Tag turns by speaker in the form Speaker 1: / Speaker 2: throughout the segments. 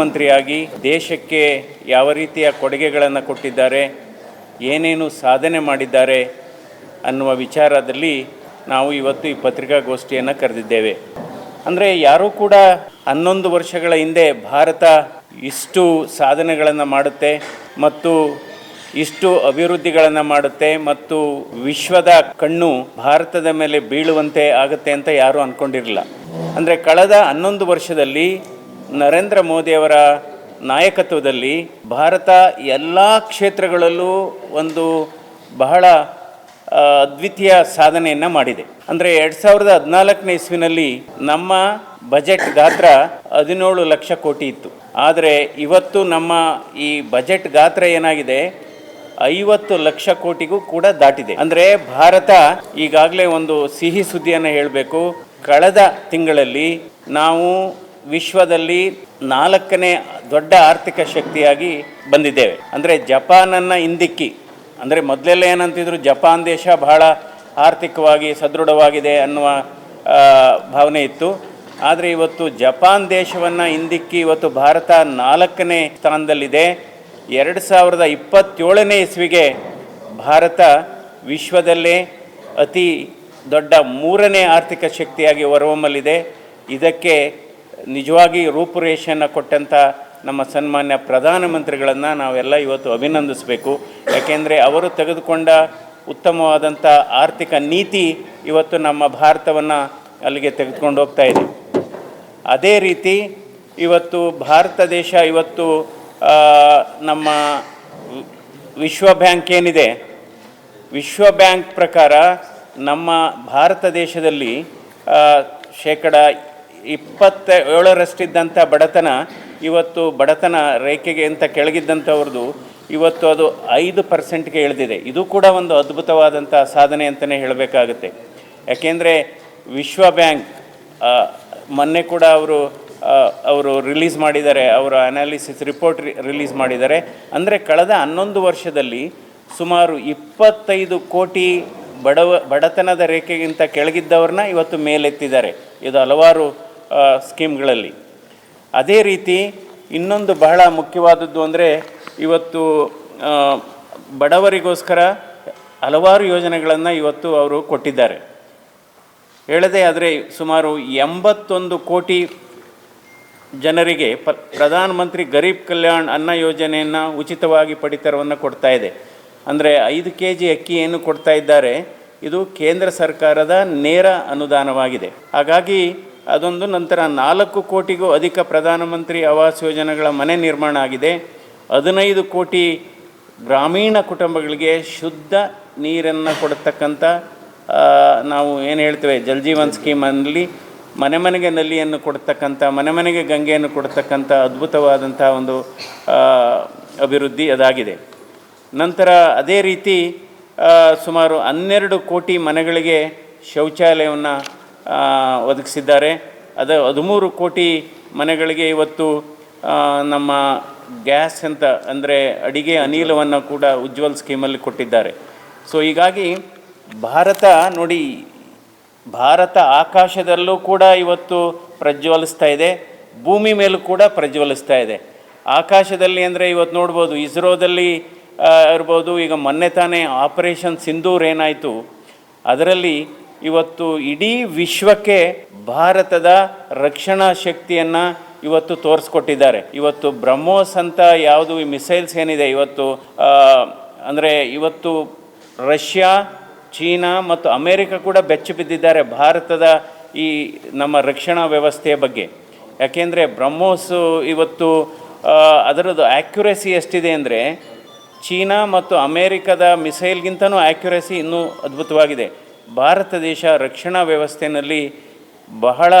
Speaker 1: ಮಂತ್ರಿಯಾಗಿ ದೇಶಕ್ಕೆ ಯಾವ ರೀತಿಯ ಕೊಡುಗೆಗಳನ್ನು ಕೊಟ್ಟಿದ್ದಾರೆ, ಏನೇನು ಸಾಧನೆ ಮಾಡಿದ್ದಾರೆ ಅನ್ನುವ ವಿಚಾರದಲ್ಲಿ ನಾವು ಇವತ್ತು ಈ ಪತ್ರಿಕಾಗೋಷ್ಠಿಯನ್ನು ಕರೆದಿದ್ದೇವೆ. ಅಂದರೆ ಯಾರೂ ಕೂಡ ಹನ್ನೊಂದು ವರ್ಷಗಳ ಹಿಂದೆ ಭಾರತ ಇಷ್ಟು ಸಾಧನೆಗಳನ್ನು ಮಾಡುತ್ತೆ ಮತ್ತು ಇಷ್ಟು ಅಭಿವೃದ್ಧಿಗಳನ್ನು ಮಾಡುತ್ತೆ ಮತ್ತು ವಿಶ್ವದ ಕಣ್ಣು ಭಾರತದ ಮೇಲೆ ಬೀಳುವಂತೆ ಆಗುತ್ತೆ ಅಂತ ಯಾರೂ ಅಂದ್ಕೊಂಡಿರಲಿಲ್ಲ ಅಂದರೆ ಕಳೆದ ಹನ್ನೊಂದು ವರ್ಷದಲ್ಲಿ ನರೇಂದ್ರ ಮೋದಿಯವರ ನಾಯಕತ್ವದಲ್ಲಿ ಭಾರತ ಎಲ್ಲ ಕ್ಷೇತ್ರಗಳಲ್ಲೂ ಒಂದು ಬಹಳ ಅದ್ವಿತೀಯ ಸಾಧನೆಯನ್ನು ಮಾಡಿದೆ. ಅಂದರೆ ಎರಡು ಸಾವಿರದ ಹದಿನಾಲ್ಕನೇ ಇಸ್ವಿನಲ್ಲಿ ನಮ್ಮ ಬಜೆಟ್ ಗಾತ್ರ ಹದಿನೇಳು ಲಕ್ಷ ಕೋಟಿ ಇತ್ತು. ಆದರೆ ಇವತ್ತು ನಮ್ಮ ಈ ಬಜೆಟ್ ಗಾತ್ರ ಏನಾಗಿದೆ? ಐವತ್ತು ಲಕ್ಷ ಕೋಟಿಗೂ ಕೂಡ ದಾಟಿದೆ. ಅಂದರೆ ಭಾರತ ಈಗಾಗಲೇ ಒಂದು ಸಿಹಿ ಸುದ್ದಿಯನ್ನು ಹೇಳಬೇಕು. ಕಳೆದ ತಿಂಗಳಲ್ಲಿ ನಾವು ವಿಶ್ವದಲ್ಲಿ ನಾಲ್ಕನೇ ದೊಡ್ಡ ಆರ್ಥಿಕ ಶಕ್ತಿಯಾಗಿ ಬಂದಿದ್ದೇವೆ. ಅಂದರೆ ಜಪಾನನ್ನು ಹಿಂದಿಕ್ಕಿ, ಅಂದರೆ ಮೊದಲೆಲ್ಲ ಏನಂತಿದ್ರು, ಜಪಾನ್ ದೇಶ ಬಹಳ ಆರ್ಥಿಕವಾಗಿ ಸದೃಢವಾಗಿದೆ ಅನ್ನುವ ಭಾವನೆ ಇತ್ತು. ಆದರೆ ಇವತ್ತು ಜಪಾನ್ ದೇಶವನ್ನು ಹಿಂದಿಕ್ಕಿ ಇವತ್ತು ಭಾರತ ನಾಲ್ಕನೇ ಸ್ಥಾನದಲ್ಲಿದೆ. ಎರಡು ಸಾವಿರದ ಇಪ್ಪತ್ತೇಳನೇ ಇಸ್ವಿಗೆ ಭಾರತ ವಿಶ್ವದಲ್ಲೇ ಅತಿ ದೊಡ್ಡ ಮೂರನೇ ಆರ್ಥಿಕ ಶಕ್ತಿಯಾಗಿ ಹೊರಹೊಮ್ಮಲಿದೆ. ಇದಕ್ಕೆ ನಿಜವಾಗಿ ರೂಪುರೇಷೆಯನ್ನು ಕೊಟ್ಟಂಥ ನಮ್ಮ ಸನ್ಮಾನ್ಯ ಪ್ರಧಾನಮಂತ್ರಿಗಳನ್ನು ನಾವೆಲ್ಲ ಇವತ್ತು ಅಭಿನಂದಿಸಬೇಕು. ಯಾಕೆಂದರೆ ಅವರು ತೆಗೆದುಕೊಂಡ ಉತ್ತಮವಾದಂಥ ಆರ್ಥಿಕ ನೀತಿ ಇವತ್ತು ನಮ್ಮ ಭಾರತವನ್ನು ಅಲ್ಲಿಗೆ ತೆಗೆದುಕೊಂಡು ಹೋಗ್ತಾ ಇದೆ. ಅದೇ ರೀತಿ ಇವತ್ತು ಭಾರತ ದೇಶ ಇವತ್ತು ನಮ್ಮ ವಿಶ್ವ ಬ್ಯಾಂಕ್ ಏನಿದೆ? ವಿಶ್ವ ಬ್ಯಾಂಕ್ ಪ್ರಕಾರ ನಮ್ಮ ಭಾರತ ದೇಶದಲ್ಲಿ ಶೇಕಡ ಇಪ್ಪತ್ತ ಏಳರಷ್ಟಿದ್ದಂಥ ಬಡತನ, ಇವತ್ತು ಬಡತನ ರೇಖೆಗೆ ಅಂತ ಕೆಳಗಿದ್ದಂಥವ್ರದ್ದು ಇವತ್ತು ಅದು ಐದು ಪರ್ಸೆಂಟ್ಗೆ ಇಳಿದಿದೆ. ಇದು ಕೂಡ ಒಂದು ಅದ್ಭುತವಾದಂಥ ಸಾಧನೆ ಅಂತಲೇ ಹೇಳಬೇಕಾಗುತ್ತೆ. ಯಾಕೆಂದರೆ ವಿಶ್ವ ಬ್ಯಾಂಕ್ ಮೊನ್ನೆ ಕೂಡ ಅವರು ಅವರು ರಿಲೀಸ್ ಮಾಡಿದ್ದಾರೆ, ಅವರ ಅನಾಲಿಸಿಸ್ ರಿಪೋರ್ಟ್ ರಿಲೀಸ್ ಮಾಡಿದ್ದಾರೆ. ಅಂದರೆ ಕಳೆದ ಹನ್ನೊಂದು ವರ್ಷದಲ್ಲಿ ಸುಮಾರು ಇಪ್ಪತ್ತೈದು ಕೋಟಿ ಬಡವ, ಬಡತನದ ರೇಖೆಗಿಂತ ಕೆಳಗಿದ್ದವ್ರನ್ನ ಇವತ್ತು ಮೇಲೆತ್ತಿದ್ದಾರೆ. ಇದು ಹಲವಾರು ಸ್ಕೀಮ್ಗಳಲ್ಲಿ. ಅದೇ ರೀತಿ ಇನ್ನೊಂದು ಬಹಳ ಮುಖ್ಯವಾದದ್ದು ಅಂದರೆ ಇವತ್ತು ಬಡವರಿಗೋಸ್ಕರ ಹಲವಾರು ಯೋಜನೆಗಳನ್ನು ಇವತ್ತು ಅವರು ಕೊಟ್ಟಿದ್ದಾರೆ. ಹೇಳದೆ ಆದರೆ ಸುಮಾರು ಎಂಬತ್ತೊಂದು ಕೋಟಿ ಜನರಿಗೆ ಪ, ಪ್ರಧಾನಮಂತ್ರಿ ಗರೀಬ್ ಕಲ್ಯಾಣ್ ಅನ್ನ ಯೋಜನೆಯನ್ನು ಉಚಿತವಾಗಿ ಪಡಿತರವನ್ನು ಕೊಡ್ತಾ ಇದೆ. ಅಂದರೆ ಐದು ಕೆ ಜಿ ಅಕ್ಕಿ ಏನು ಕೊಡ್ತಾ ಇದ್ದಾರೆ, ಇದು ಕೇಂದ್ರ ಸರ್ಕಾರದ ನೇರ ಅನುದಾನವಾಗಿದೆ. ಹಾಗಾಗಿ ಅದೊಂದು ನಂತರ ನಾಲ್ಕು ಕೋಟಿಗೂ ಅಧಿಕ ಪ್ರಧಾನಮಂತ್ರಿ ಆವಾಸ್ ಯೋಜನೆಗಳ ಮನೆ ನಿರ್ಮಾಣ ಆಗಿದೆ. ಹದಿನೈದು ಕೋಟಿ ಗ್ರಾಮೀಣ ಕುಟುಂಬಗಳಿಗೆ ಶುದ್ಧ ನೀರನ್ನು ಕೊಡತಕ್ಕಂಥ ನಾವು ಏನು ಹೇಳ್ತೇವೆ, ಜಲ್ ಜೀವನ್ ಸ್ಕೀಮಲ್ಲಿ ಮನೆ ಮನೆಗೆ ನಲ್ಲಿಯನ್ನು ಕೊಡ್ತಕ್ಕಂಥ ಮನೆ ಮನೆಗೆ ಗಂಗೆಯನ್ನು ಕೊಡ್ತಕ್ಕಂಥ ಅದ್ಭುತವಾದಂಥ ಒಂದು ಅಭಿವೃದ್ಧಿ ಅದಾಗಿದೆ. ನಂತರ ಅದೇ ರೀತಿ ಸುಮಾರು ಹನ್ನೆರಡು ಕೋಟಿ ಮನೆಗಳಿಗೆ ಶೌಚಾಲಯವನ್ನು ಒದಗಿಸಿದ್ದಾರೆ. ಅದು ಹದಿಮೂರು ಕೋಟಿ ಮನೆಗಳಿಗೆ ಇವತ್ತು ನಮ್ಮ ಗ್ಯಾಸ್ ಅಂತ ಅಂದರೆ ಅಡಿಗೆ ಅನಿಲವನ್ನು ಕೂಡ ಉಜ್ವಲ್ ಸ್ಕೀಮಲ್ಲಿ ಕೊಟ್ಟಿದ್ದಾರೆ. ಸೊ ಹೀಗಾಗಿ ಭಾರತ ನೋಡಿ, ಭಾರತ ಆಕಾಶದಲ್ಲೂ ಕೂಡ ಇವತ್ತು ಪ್ರಜ್ವಲಿಸ್ತಾ ಇದೆ. ಭೂಮಿ ಮೇಲೂ ಕೂಡ ಪ್ರಜ್ವಲಿಸ್ತಾ ಇದೆ. ಆಕಾಶದಲ್ಲಿ ಅಂದರೆ ಇವತ್ತು ನೋಡ್ಬೋದು, ಇಸ್ರೋದಲ್ಲಿ ಇರ್ಬೋದು, ಈಗ ಮೊನ್ನೆ ತಾನೇ ಆಪರೇಷನ್ ಸಿಂಧೂರ್ ಏನಾಯಿತು, ಅದರಲ್ಲಿ ಇವತ್ತು ಇಡೀ ವಿಶ್ವಕ್ಕೆ ಭಾರತದ ರಕ್ಷಣಾ ಶಕ್ತಿಯನ್ನು ಇವತ್ತು ತೋರಿಸ್ಕೊಟ್ಟಿದ್ದಾರೆ. ಇವತ್ತು ಬ್ರಹ್ಮೋಸ್ ಅಂತ ಯಾವುದು ಈ ಮಿಸೈಲ್ಸ್ ಏನಿದೆ, ಇವತ್ತು ಅಂದರೆ ಇವತ್ತು ರಷ್ಯಾ, ಚೀನಾ ಮತ್ತು ಅಮೇರಿಕ ಕೂಡ ಬೆಚ್ಚು ಬಿದ್ದಿದ್ದಾರೆ ಭಾರತದ ಈ ನಮ್ಮ ರಕ್ಷಣಾ ವ್ಯವಸ್ಥೆಯ ಬಗ್ಗೆ. ಯಾಕೆಂದರೆ ಬ್ರಹ್ಮೋಸ್ ಇವತ್ತು ಅದರದ್ದು ಆ್ಯಕ್ಯುರೇಸಿ ಎಷ್ಟಿದೆ ಅಂದರೆ, ಚೀನಾ ಮತ್ತು ಅಮೇರಿಕದ ಮಿಸೈಲ್ಗಿಂತನೂ ಆ್ಯಕ್ಯುರೇಸಿ ಇನ್ನೂ ಅದ್ಭುತವಾಗಿದೆ. ಭಾರತ ದೇಶ ರಕ್ಷಣಾ ವ್ಯವಸ್ಥೆಯಲ್ಲಿ ಬಹಳ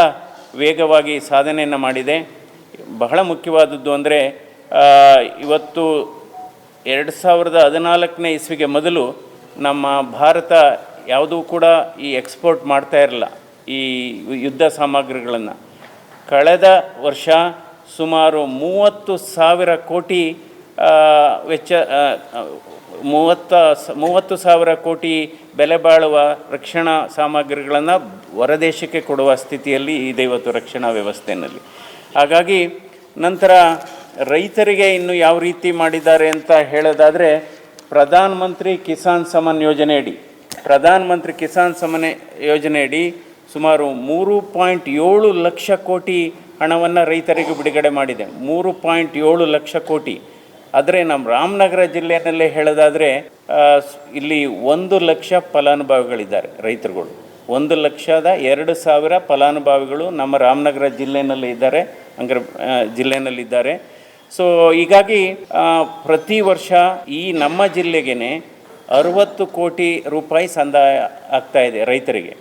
Speaker 1: ವೇಗವಾಗಿ ಸಾಧನೆಯನ್ನು ಮಾಡಿದೆ. ಬಹಳ ಮುಖ್ಯವಾದದ್ದು ಅಂದರೆ ಇವತ್ತು ಎರಡು ಸಾವಿರದ ಹದಿನಾಲ್ಕನೇ ಇಸ್ವಿಗೆ ಮೊದಲು ನಮ್ಮ ಭಾರತ ಯಾವುದೂ ಕೂಡ ಈ ಎಕ್ಸ್ಪೋರ್ಟ್ ಮಾಡ್ತಾ ಇರಲಿಲ್ಲ ಈ ಯುದ್ಧ ಸಾಮಗ್ರಿಗಳನ್ನು. ಕಳೆದ ವರ್ಷ ಸುಮಾರು ಮೂವತ್ತು ಸಾವಿರ ಕೋಟಿ ವೆಚ್ಚ ಮೂವತ್ತ ಮೂವತ್ತು ಸಾವಿರ ಕೋಟಿ ಬೆಲೆ ಬಾಳುವ ರಕ್ಷಣಾ ಸಾಮಗ್ರಿಗಳನ್ನು ಹೊರದೇಶಕ್ಕೆ ಕೊಡುವ ಸ್ಥಿತಿಯಲ್ಲಿ ಇದೆ ಇವತ್ತು ರಕ್ಷಣಾ ವ್ಯವಸ್ಥೆಯಲ್ಲಿ ಹಾಗಾಗಿ ನಂತರ ರೈತರಿಗೆ ಇನ್ನು ಯಾವ ರೀತಿ ಮಾಡಿದ್ದಾರೆ ಅಂತ ಹೇಳೋದಾದರೆ ಪ್ರಧಾನ ಮಂತ್ರಿ ಕಿಸಾನ್ ಸಮ್ಮಾನ್ ಯೋಜನೆಯಡಿ ಪ್ರಧಾನ ಮಂತ್ರಿ ಕಿಸಾನ್ ಸಮ್ಮಾನ್ ಯೋಜನೆಯಡಿ ಸುಮಾರು ಮೂರು ಪಾಯಿಂಟ್ ಏಳು ಲಕ್ಷ ಕೋಟಿ ಹಣವನ್ನು ರೈತರಿಗೆ ಬಿಡುಗಡೆ ಮಾಡಿದೆ. ಮೂರು ಪಾಯಿಂಟ್ ಏಳು ಲಕ್ಷ ಕೋಟಿ. ಆದರೆ ನಮ್ಮ ರಾಮನಗರ ಜಿಲ್ಲೆಯಲ್ಲೇ ಹೇಳೋದಾದರೆ ಇಲ್ಲಿ ಒಂದು ಲಕ್ಷ ಫಲಾನುಭವಿಗಳಿದ್ದಾರೆ ರೈತರುಗಳು. ಒಂದು ಲಕ್ಷದ ಎರಡು ಸಾವಿರ ಫಲಾನುಭವಿಗಳು ನಮ್ಮ ರಾಮನಗರ ಜಿಲ್ಲೆಯಲ್ಲಿ ಇದ್ದಾರೆ, ಹಂಗಾರೆ ಜಿಲ್ಲೆಯಲ್ಲಿದ್ದಾರೆ ಸೊ ಹೀಗಾಗಿ ಪ್ರತಿ ವರ್ಷ ಈ ನಮ್ಮ ಜಿಲ್ಲೆಗೇ ಅರುವತ್ತು ಕೋಟಿ ರೂಪಾಯಿ ಸಂದಾಯ ಆಗ್ತಾ ಇದೆ ರೈತರಿಗೆ.